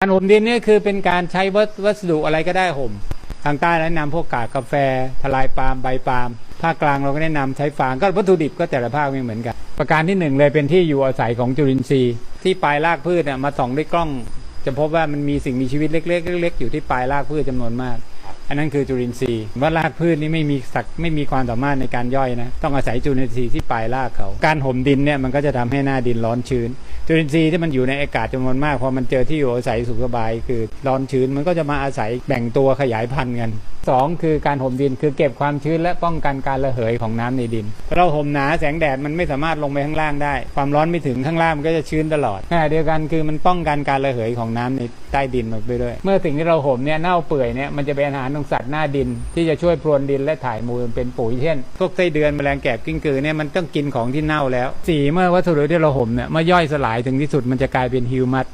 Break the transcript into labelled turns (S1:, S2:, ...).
S1: การห่มดินนี่คือเป็นการใช้วัสดุอะไรก็ได้ห่ม ทางใต้แนะนำพวกกากกาแฟ ทลายปาล์มใบปาล์มภาคกลางเราก็แนะนำใช้ฟางก็วัตถุดิบก็แต่ละภาคไม่เหมือนกัน ประการที่หนึ่งเลยเป็นที่อยู่อาศัยของจุลินทรีย์ ที่ปลายรากพืชเนี่ยมาส่องด้วยกล้อง จะพบว่ามันมีสิ่งมีชีวิตเล็กๆเล็กๆอยู่ที่ปลายรากพืชจำนวนมาก อันนั้นคือจุลินทรีย์ว่ารากพืชนี่ไม่มีสักไม่มีความสามารถในการย่อยนะต้องอาศัยจุลินทรีย์ที่ปลายรากเขา การห่มดินเนี่ยมันก็จะทำให้หน้าดินร้อนชื้น จุลินทรีย์ที่มันอยู่ในอากาศจำนวนมากพอมันเจอที่อยู่อาศัยสุขสบาย คือร้อนชื้นมันก็จะมาอาศัยแบ่งตัวขยายพันธุ์กันสองคือการห่มดินคือเก็บความชื้นและป้องกันการระเหยของน้ำในดินเราห่มหนาแสงแดดมันไม่สามารถลงไปข้างล่างได้ ความร้อนไม่ถึงข้างล่างมันก็จะชื้นตลอดขณะเดียวกันคือมันป้องกันการระเหยของน้ำในใต้ดินมาไปด้วยเมื่อสิ่งที่เราห่มเนี่ยเน่าเปื่อยเนี่ยมันจะเป็นอาหารของสัตว์หน้าดิน ที่จะช่วยพรวนดินและถ่ายมูลเป็นปุ๋ยเช่นพวกไส้เดือนแมลงแกบกิ้งกือเนี่ยมันต้องกินของที่เน่าแล้วสี่เมื่อวัสดุที่เราห่มเนี่ยเมื่อย่อยสลายถึงที่สุดมันจะกลายเป็นฮิวมัส